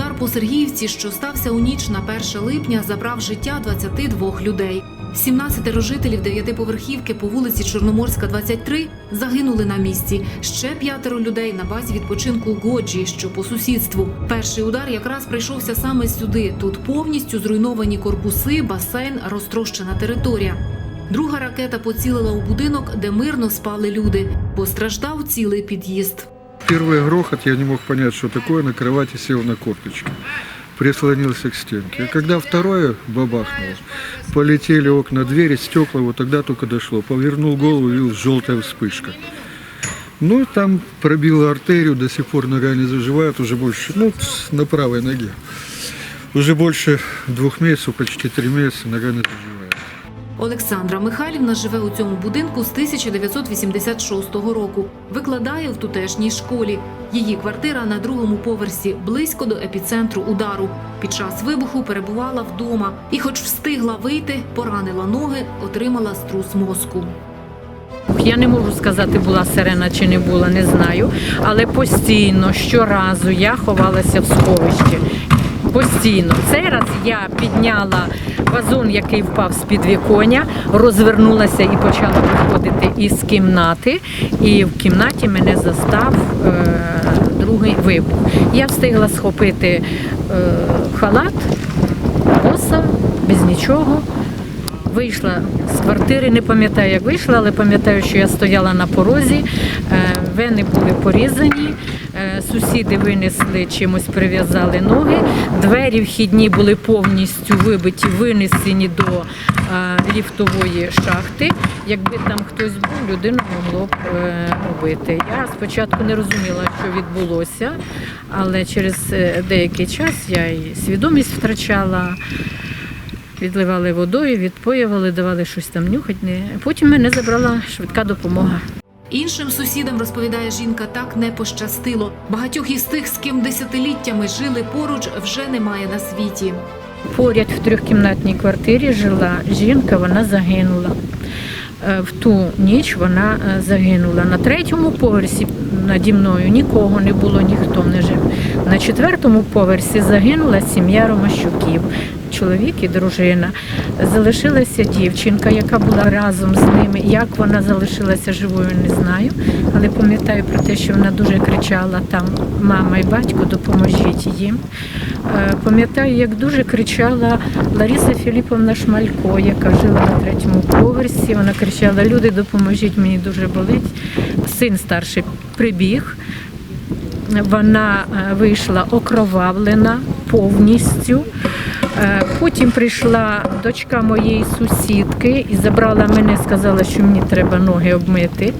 Удар по Сергіївці, що стався у ніч на 1 липня, забрав життя 22 людей. 17 жителів дев'ятиповерхівки по вулиці Чорноморська, 23 загинули на місці. Ще п'ятеро людей на базі відпочинку Годжі, що по сусідству. Перший удар якраз прийшовся саме сюди. Тут повністю зруйновані корпуси, басейн, розтрощена територія. Друга ракета поцілила у будинок, де мирно спали люди. Постраждав цілий під'їзд. Первый грохот, я не мог понять, что такое, на кровати сел на корточки. Прислонился к стенке. А когда второе бабахнуло, полетели окна, двери, стекла, вот тогда только дошло. Повернул голову, увидел желтая вспышка. Ну, там пробило артерию, до сих пор нога не заживает, уже больше, ну, на правой ноге. Уже больше двух месяцев, почти три месяца, нога не заживает. Олександра Михайлівна живе у цьому будинку з 1986 року. Викладає в тутешній школі. Її квартира на другому поверсі, близько до епіцентру удару. Під час вибуху перебувала вдома і, хоч встигла вийти, поранила ноги, отримала струс мозку. Я не можу сказати, була сирена чи не була, не знаю. Але постійно, щоразу я ховалася в сховищі. Постійно. Цей раз я підняла вазон, який впав з під віконя, розвернулася і почала виходити із кімнати. І в кімнаті мене застав е, другий вибух. Я встигла схопити е, халат, боса, без нічого. Вийшла з квартири, не пам'ятаю, як вийшла, але пам'ятаю, що я стояла на порозі, е, вени були порізані, сусіди винесли чимось, прив'язали ноги, двері вхідні були повністю вибиті, винесені до е, ліфтової шахти. Якби там хтось був, людину могло б е, убити. Я спочатку не розуміла, що відбулося, але через е, деякий час я і свідомість втрачала. Відливали водою, відпоювали, давали щось там нюхать. Не- Потім мене забрала швидка допомога. Іншим сусідам, розповідає жінка, так не пощастило. Багатьох із тих, з ким десятиліттями жили поруч, вже немає на світі. Поряд в трьохкімнатній квартирі жила жінка, вона загинула. Е, В ту ніч вона е, загинула. На третьому поверсі наді мною нікого не було, ніхто не жив. На четвертому поверсі загинула сім'я Ромащуків, чоловік і дружина. Залишилася дівчинка, яка була разом з ними. Як вона залишилася живою, не знаю. Але пам'ятаю про те, що вона дуже кричала там мама і батько, допоможіть їм. Е, Пам'ятаю, як дуже кричала Лариса Філіповна Шмалько, яка жила на третьому поверсі. Вона кричала: Люди, допоможіть, мені дуже болить. Син старший прибіг. Вона е, вийшла окровавлена повністю. Е, Потім прийшла дочка моєї сусідки і забрала мене, сказала, що мені треба ноги обмити.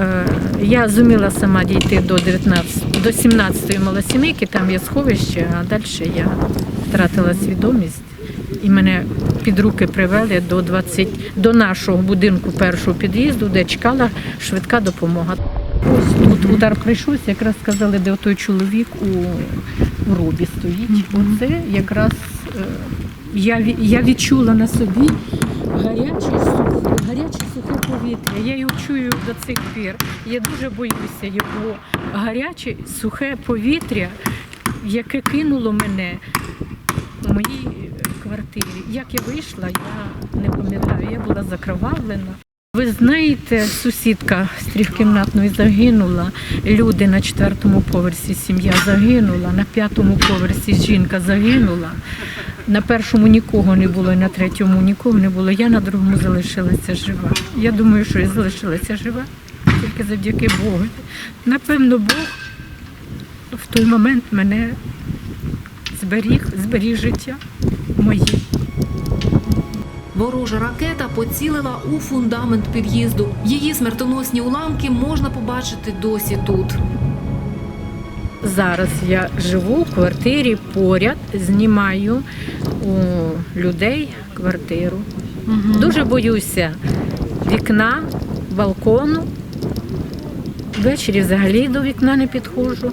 Е, Я зуміла сама дійти до 19, до 17-ї малосімейки, там є сховище, а далі я втратила свідомість. І мене під руки привели до 20, до нашого будинку першого під'їзду, де чекала швидка допомога. Ось тут удар прийшовся, якраз сказали, де той чоловік у, у робі стоїть. Оце якраз е, я, я відчула на собі гаряче, гаряче сухе повітря. Я його чую до цих пір. Я дуже боюся його гаряче, сухе повітря, яке кинуло мене у моїй квартирі. Як я вийшла, я не пам'ятаю, я була закровавлена. Ви знаєте, сусідка з трьохкімнатної загинула, люди на четвертому поверсі сім'я загинула, на п'ятому поверсі жінка загинула, на першому нікого не було, на третьому нікого не було. Я на другому залишилася жива. Я думаю, що я залишилася жива тільки завдяки Богу. Напевно, Бог в той момент мене зберіг, зберіг життя моє. Ворожа ракета поцілила у фундамент під'їзду. Її смертоносні уламки можна побачити досі тут. Зараз я живу в квартирі поряд, знімаю у людей квартиру. Дуже боюся вікна, балкону. Ввечері взагалі до вікна не підходжу.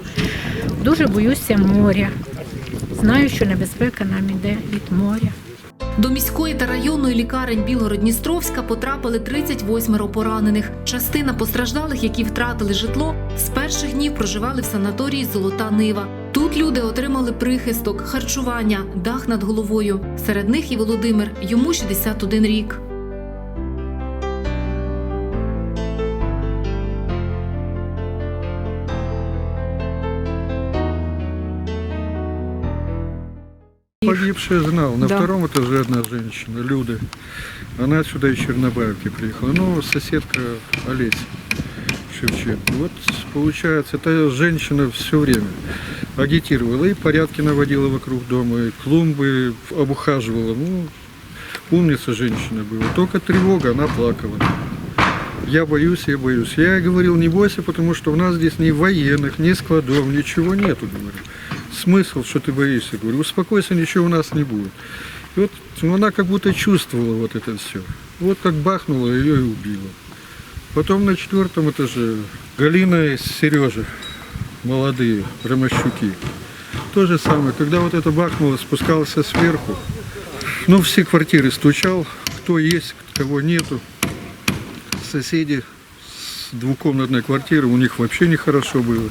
Дуже боюся моря. Знаю, що небезпека нам іде від моря. До міської та районної лікарень Білгород-Дністровська потрапили 38 поранених. Частина постраждалих, які втратили житло, з перших днів проживали в санаторії Золота Нива. Тут люди отримали прихисток, харчування, дах над головою. Серед них і Володимир, йому 61 рік. Погибшая знал. На Да. втором этаже одна женщина, Люда. Она сюда из Чернобаевки приехала. Ну, соседка Олеся Шевченко. Вот, получается, эта женщина все время агитировала и порядки наводила вокруг дома, и клумбы обухаживала. Ну, умница женщина была. Только тревога, она плакала. Я боюсь, я боюсь. Я говорил, не бойся, потому что у нас здесь ни военных, ни складов, ничего нету, говорю. Смысл, что ты боишься? Говорю, успокойся, ничего у нас не будет. И вот ну, она как будто чувствовала вот это все. Вот как бахнула, ее и убила. Потом на четвертом этаже Галина и Сережа, молодые, Ромащуки. То же самое, когда вот это бахнуло, спускался сверху, ну, все квартиры стучал, кто есть, кого нету. Соседи с двухкомнатной квартиры, у них вообще нехорошо было.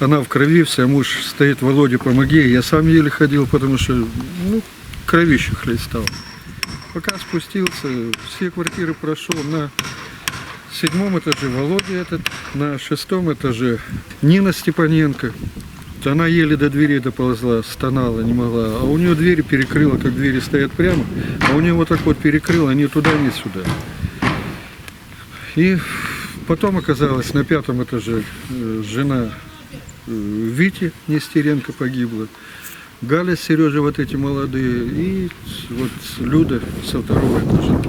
Она в крови вся, муж стоит, Володя, помоги. Я сам еле ходил, потому что, ну, кровище хлестал. Пока спустился, все квартиры прошел. На седьмом этаже Володя этот, на шестом этаже Нина Степаненко. Она еле до двери доползла, стонала, не могла. А у нее двери перекрыла, как двери стоят прямо. А у нее вот так вот перекрыла, ни туда, ни сюда. И потом оказалось на пятом этаже э, жена Вити Нестеренко погибла. Галя с Сережей вот эти молодые. И вот Люда со второго этажа.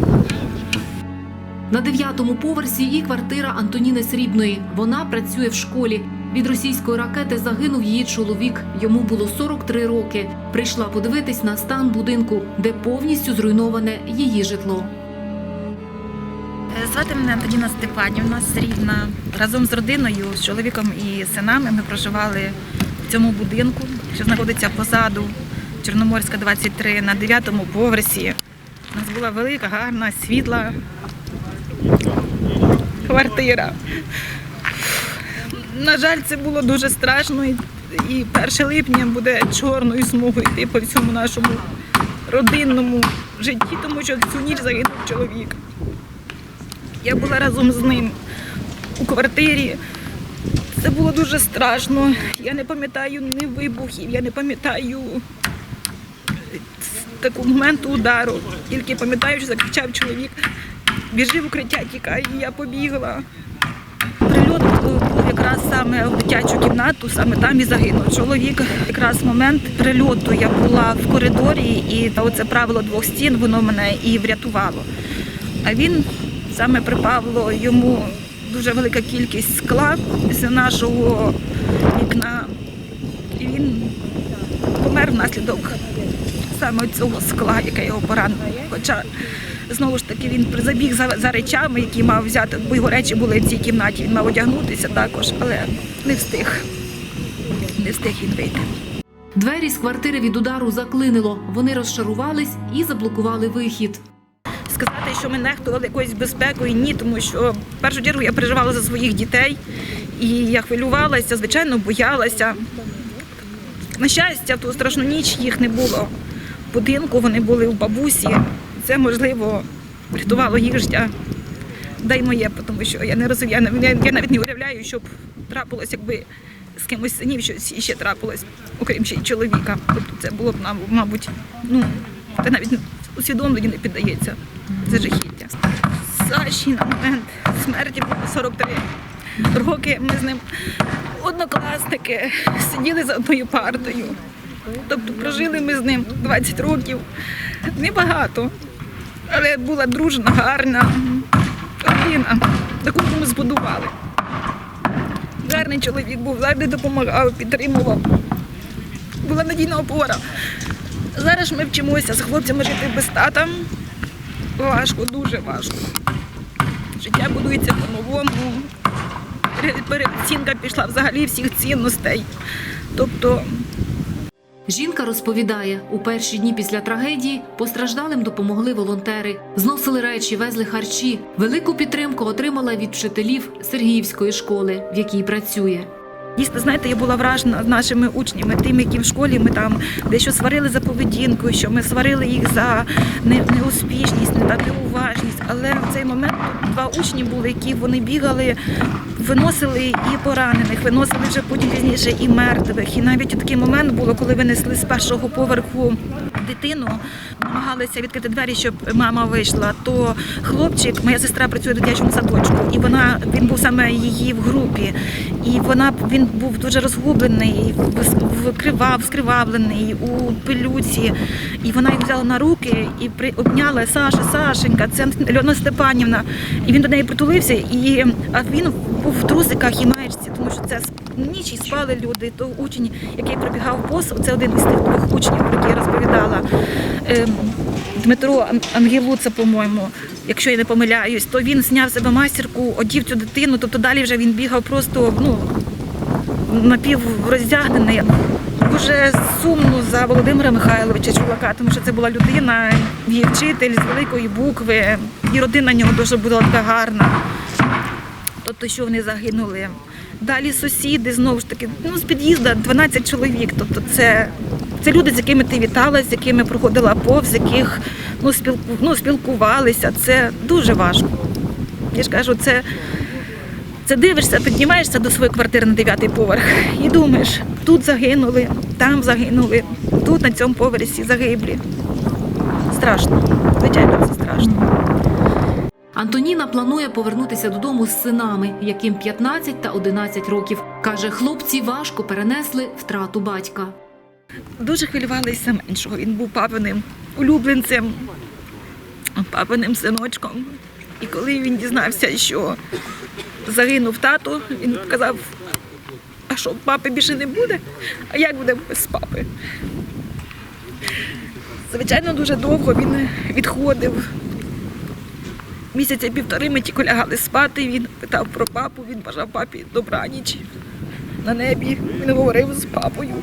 На дев'ятому поверсі і квартира Антоніни Срібної. Вона працює в школі. Від російської ракети загинув її чоловік. Йому було 43 роки. Прийшла подивитись на стан будинку, де повністю зруйноване її житло. Звати мене Антоніна Степанівна Срібна. Разом з родиною, з чоловіком і синами ми проживали в цьому будинку, що знаходиться позаду Чорноморська 23 на 9-му поверсі. У нас була велика, гарна, світла квартира. На жаль, це було дуже страшно. І і 1 липня буде чорною смугою йти по всьому нашому родинному житті, тому що цю ніч загинув чоловік. Я була разом з ним у квартирі. Це було дуже страшно. Я не пам'ятаю ні вибухів, я не пам'ятаю такого моменту удару. Тільки пам'ятаю, що закричав чоловік. Біжи в укриття, тікай, і я побігла. Прильот був якраз саме в дитячу кімнату, саме там і загинув чоловік. Якраз момент прильоту я була в коридорі, і оце правило двох стін, воно мене і врятувало. А він саме припало йому дуже велика кількість скла з нашого вікна. І він помер внаслідок саме цього скла, яке його поранило. Хоча знову ж таки він забіг за, за речами, які мав взяти, бо його речі були в цій кімнаті. Він мав одягнутися також, але не встиг. Не встиг він вийти. Двері з квартири від удару заклинило. Вони розшарувались і заблокували вихід. Сказати, що ми нехтували якоюсь безпекою, ні, тому що в першу чергу я переживала за своїх дітей і я хвилювалася, звичайно, боялася. На щастя, ту страшну ніч їх не було в будинку, вони були у бабусі. Це можливо врятувало їх життя. Дай моє, тому що я не розумію, я, я, навіть не уявляю, що б трапилось, якби з кимось синів щось ще трапилось, окрім ще й чоловіка. Тобто це було б, мабуть, ну, це навіть усвідомленню не піддається. Це жахіття. Саші на момент смерті було 43 роки. Ми з ним однокласники сиділи за одною партою. Тобто прожили ми з ним 20 років. Небагато, але була дружна, гарна родина, таку ми збудували. Гарний чоловік був, завжди допомагав, підтримував. Була надійна опора. Зараз ми вчимося з хлопцями жити без тата. Важко, дуже важко. Життя будується по-новому. Пере- Переоцінка пішла взагалі всіх цінностей. Тобто Жінка розповідає, у перші дні після трагедії постраждалим допомогли волонтери, зносили речі, везли харчі. Велику підтримку отримала від вчителів Сергіївської школи, в якій працює. Дійсно, знаєте, я була вражена нашими учнями, тими, які в школі ми там дещо сварили за поведінку, що ми сварили їх за неуспішність, не та неуважність. Але в цей момент тут два учні були, які вони бігали, виносили і поранених, виносили вже потім пізніше і мертвих. І навіть такий момент було, коли винесли з першого поверху дитину, намагалися відкрити двері, щоб мама вийшла. То хлопчик, моя сестра працює в дитячому садочку, і вона він був саме її в групі. І вона він був дуже розгублений, вкривав, скривавлений у пилюці. І вона його взяла на руки і при обняла Саша, Сашенька, це Альона Степанівна. І він до неї притулився, і а він був в трусиках і це ніч спали люди. То учень, який прибігав бос, це один із тих двох учнів, про яких я розповідала. Ем, Дмитро Ан- Ангелуца, по-моєму, якщо я не помиляюсь, то він зняв себе масірку, одів цю дитину, тобто далі вже він бігав просто ну, напівроздягнений. Дуже сумно за Володимира Михайловича Чулака, тому що це була людина, її вчитель з великої букви, і родина в нього дуже була така гарна. Тобто, що вони загинули. Далі сусіди, знову ж таки, ну, з під'їзду 12 чоловік. Тобто це, це люди, з якими ти віталась, з якими проходила повз, з яких ну, спілку, ну, спілкувалися. Це дуже важко. Я ж кажу, це, це дивишся, піднімаєшся до своєї квартири на дев'ятий поверх і думаєш, тут загинули, там загинули, тут на цьому поверсі загиблі. Страшно. Звичайно, це страшно. Антоніна планує повернутися додому з синами, яким 15 та 11 років. Каже, хлопці важко перенесли втрату батька. дуже хвилювалися меншого. Він був папиним улюбленцем, папиним синочком. І коли він дізнався, що загинув тато, він сказав, а що, папи більше не буде? А як буде без папи? Звичайно, дуже довго він відходив. Місяця півтори ми тільки лягали спати, він питав про папу, він бажав папі добраніч. На небі він говорив з папою.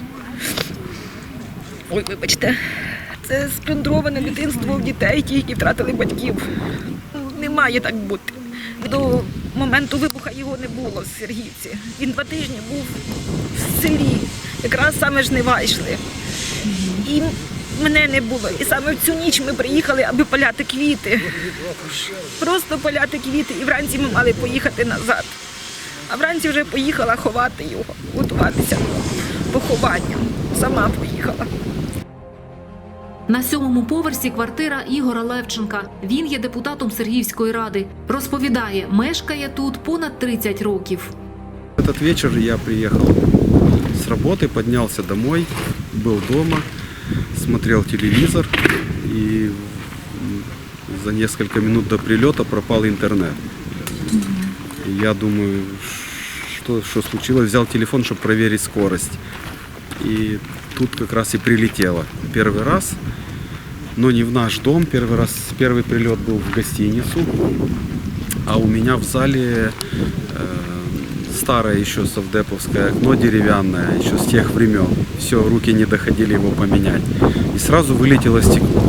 Ой, вибачте, це сплюндроване дитинство в дітей, ті, які втратили батьків. Не має так бути. До моменту вибуха його не було в Сергіївці. Він два тижні був в селі, якраз саме жнива йшли. І мене не було. І саме в цю ніч ми приїхали, аби поляти квіти. Просто поляти квіти. І вранці ми мали поїхати назад. А вранці вже поїхала ховати його, готуватися до поховання. Сама поїхала. На сьомому поверсі квартира Ігора Левченка. Він є депутатом Сергіївської ради. Розповідає, мешкає тут понад 30 років. Этот вечер я приехал с работы, поднялся домой, был дома, Смотрел телевизор и за несколько минут до прилета пропал интернет. Я думаю, что, что случилось, взял телефон, чтобы проверить скорость. И тут как раз и прилетело. Первый раз, но не в наш дом. Первый раз, первый прилет был в гостиницу. А у меня в зале э, старое еще совдеповское окно деревянное, еще с тех времен. Все, руки не доходили его поменять. И сразу вылетело стекло.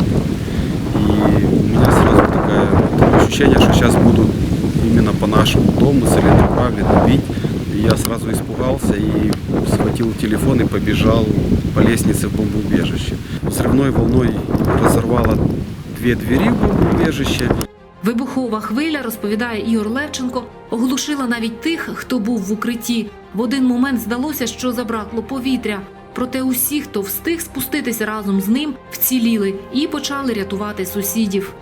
И у меня сразу такое ощущение, что сейчас будут именно по нашему дому целенаправленно бить. И я сразу испугался и схватил телефон и побежал по лестнице в бомбоубежище. Взрывной волной разорвало две двери в бомбоубежище. Вибухова хвиля, розповідає Ігор Левченко, оглушила навіть тих, хто був в укритті. В один момент здалося, що забракло повітря. Проте усі, хто встиг спуститися разом з ним, вціліли і почали рятувати сусідів.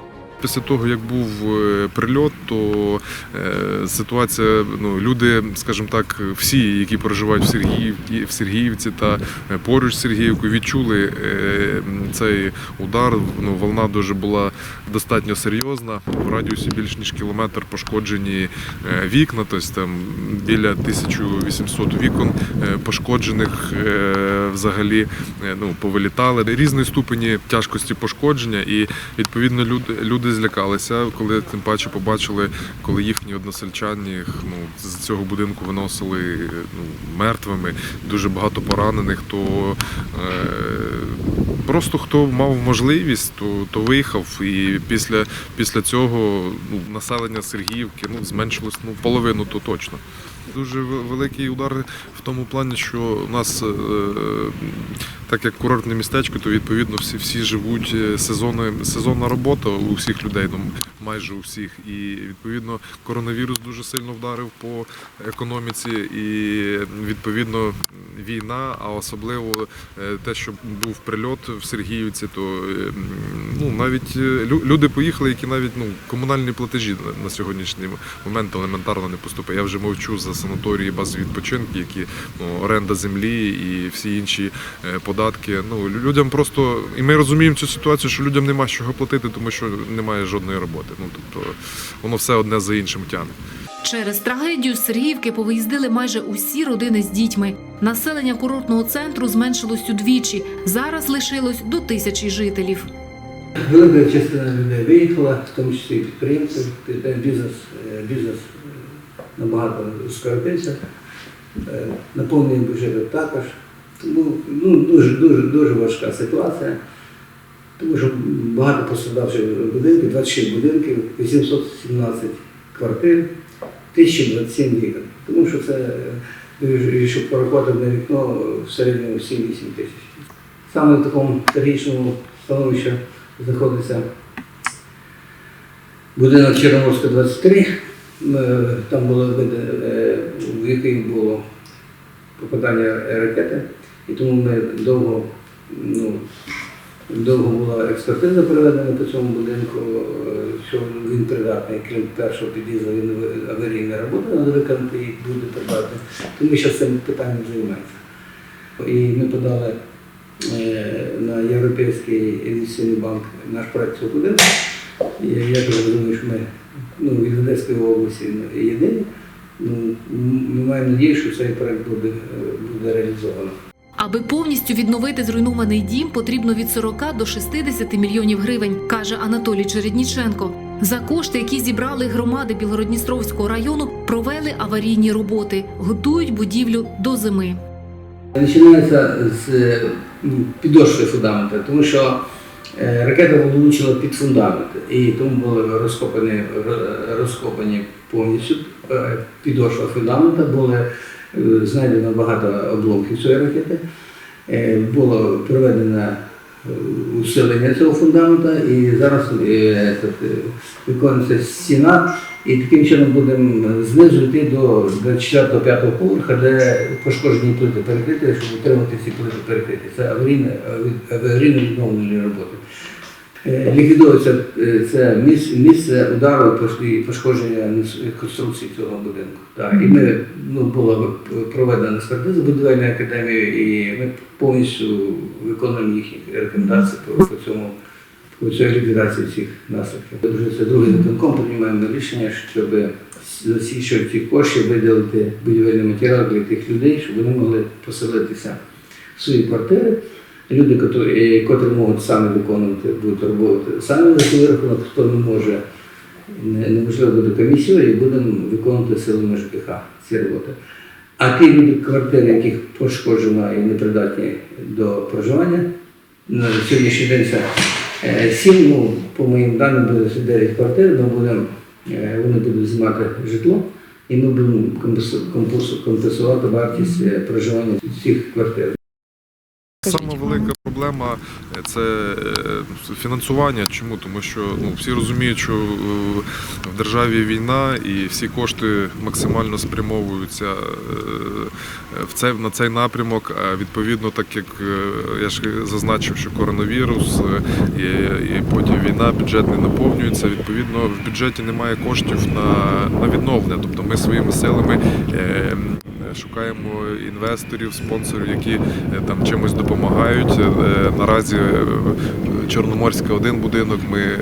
Після того, як був е, прильот, то е, ситуація, ну люди, скажімо так, всі, які проживають в Сергіїв, в Сергіївці та е, поруч з Сергіївкою, відчули цей удар. Ну, волна дуже була достатньо серйозна. В радіусі більш ніж кілометр пошкоджені вікна, тобто там біля 1800 вікон пошкоджених взагалі ну, повилітали. Різної ступені тяжкості пошкодження, і відповідно люди злякалися, коли тим паче побачили, коли їхні односельчані ну, з цього будинку виносили ну, мертвими, дуже багато поранених, то е, просто хто мав можливість, то, то виїхав. І після, після цього ну, населення Сергіївки ну, зменшилось ну, половину, то точно. дуже ве- великий удар в тому плані, що у нас, е, так як курортне містечко, то відповідно всі, всі живуть е, сезони, сезонна робота у всіх людей, ну майже у всіх. І відповідно коронавірус дуже сильно вдарив по економіці, і відповідно війна, а особливо е, те, що був прильот в Сергіївці, то е, ну навіть люди поїхали, які навіть ну комунальні платежі на- сьогоднішній момент елементарно не поступають. Я вже мовчу за санаторії, бази відпочинку, які ну оренда землі і всі інші е, податки. Ну людям просто і ми розуміємо цю ситуацію, що людям нема з чого платити, тому що немає жодної роботи. Ну тобто воно все одне за іншим тягне. Через трагедію з Сергіївки повиїздили майже усі родини з дітьми. Населення курортного центру зменшилось удвічі. Зараз лишилось до тисячі жителів. Велика частина людей виїхала, в тому числі і підприємців, бізнес, е, бізнес е, набагато скоротився, Е, наповнення бюджету також. Тому ну, дуже, дуже, важка ситуація, тому що багато пострадавших будинків, 26 будинків, 817 квартир, 1027 вікон. Тому що це, е, якщо порахувати на вікно, в середньому 7-8 тисяч. Саме в такому трагічному становищі знаходиться будинок Чорноморська 23. Там було е, в який було попадання ракети, і тому ми довго, ну, довго була експертиза проведена по цьому будинку, е, що він придатний, крім першого під'їзду, він аварійна робота треба виконати і буде придатний. Тому ми зараз цим питанням займаємося. І ми подали е, на Європейський інвестиційний банк наш проект цього будинку. І я розумію, що ми ну, від Одеської області єдині. Ну, ми маємо надію, що цей проект буде, е, буде реалізовано. Аби повністю відновити зруйнований дім, потрібно від 40 до 60 мільйонів гривень, каже Анатолій Чередніченко. За кошти, які зібрали громади Білгородністровського району, провели аварійні роботи, готують будівлю до зими. Починається з е, підошви фундамента, тому що е, ракета влучила під фундамент, і тому були розкопані, розкопані повністю е, підошва фундамента, були знайдено багато обломків цієї ракети. Е, Було проведено е, усилення цього фундамента і зараз е, е, виконується стіна, і таким чином будемо знизу йти до, до 4-5 поверха, де пошкоджені плити перекриті, щоб утримати ці плити перекриті. Це аварійне, аварійно відновлені роботи. Е, Ліквідується е, це місце, удару і пошкодження конструкції цього будинку. Так, і ми ну, була проведена експертиза будівельної академії, і ми повністю виконуємо їхні рекомендації по, по цьому по цій ліквідації цих наслідків. Це другий виконком приймаємо рішення, щоб ці що ці кошти виділити будівельний матеріал для тих людей, щоб вони могли поселитися в свої квартири. Люди, котрі, котрі можуть самі виконувати, будуть роботи самі свій рахунок, хто не може, неможливо буде комісію, і будемо виконувати силами ЖКХ ці роботи. А ті люди, квартири, яких пошкоджено і непридатні до проживання, на сьогоднішній день це е, сім, ну, по моїм даним, буде 9 квартир, ми будемо, е, вони будуть знімати житло, і ми будемо компенсу- компенсу- компенсувати вартість е, проживання цих квартир. Сама велика проблема е, це е, фінансування. Чому? Тому що ну всі розуміють, що е, в державі війна і всі кошти максимально спрямовуються в цей на цей напрямок. А відповідно, так як я ж зазначив, що коронавірус і, і потім війна, бюджет не наповнюється. Відповідно, в бюджеті немає коштів на, на відновлення. Тобто ми своїми силами. Шукаємо інвесторів, спонсорів, які е, там чимось допомагають. Е, Наразі е, Чорноморська один будинок. Ми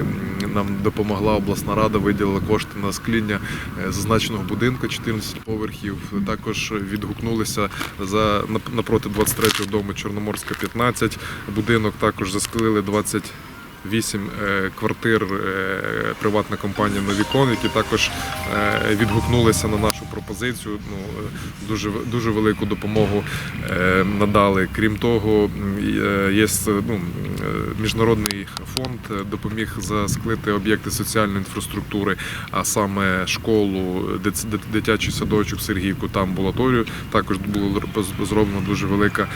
нам допомогла обласна рада, виділила кошти на скління зазначеного будинку 14 поверхів. Також відгукнулися за напроти 23-го дому Чорноморська 15. Будинок також засклили 20 Вісім квартир приватна компанія Новікон, які також відгукнулися на нашу пропозицію. Ну е, дуже дуже велику допомогу е, надали. Крім того, е, є ну, міжнародний фонд допоміг засклити об'єкти соціальної інфраструктури, а саме школу, дит- дит- дитячий садочок Сергіївку та амбулаторію. Також була роз- зроблена дуже велика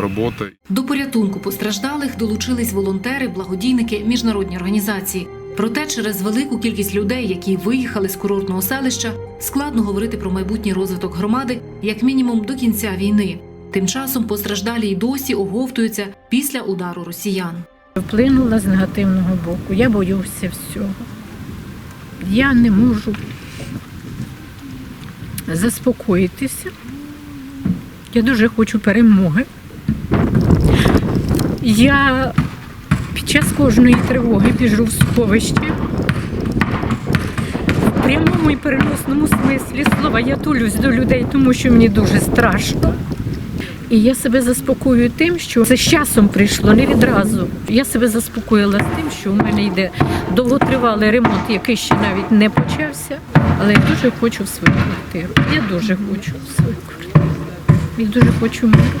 робота. До порятунку постраждалих долучились волонтери, благодійники, міжнародні організації. Проте через велику кількість людей, які виїхали з курортного селища, складно говорити про майбутній розвиток громади як мінімум до кінця війни. Тим часом постраждалі й досі оговтуються після удару росіян. Вплинула з негативного боку. Я боюся всього. Я не можу заспокоїтися. Я дуже хочу перемоги. Я під час кожної тривоги біжу в сховище. Прямому і переносному смислі слова я тулюсь до людей, тому що мені дуже страшно. І я себе заспокоюю тим, що це з часом прийшло, не відразу. Я себе заспокоїла тим, що у мене йде довготривалий ремонт, який ще навіть не почався. Але я дуже хочу в свою квартиру. Я дуже хочу в свою квартиру. Я дуже хочу миру.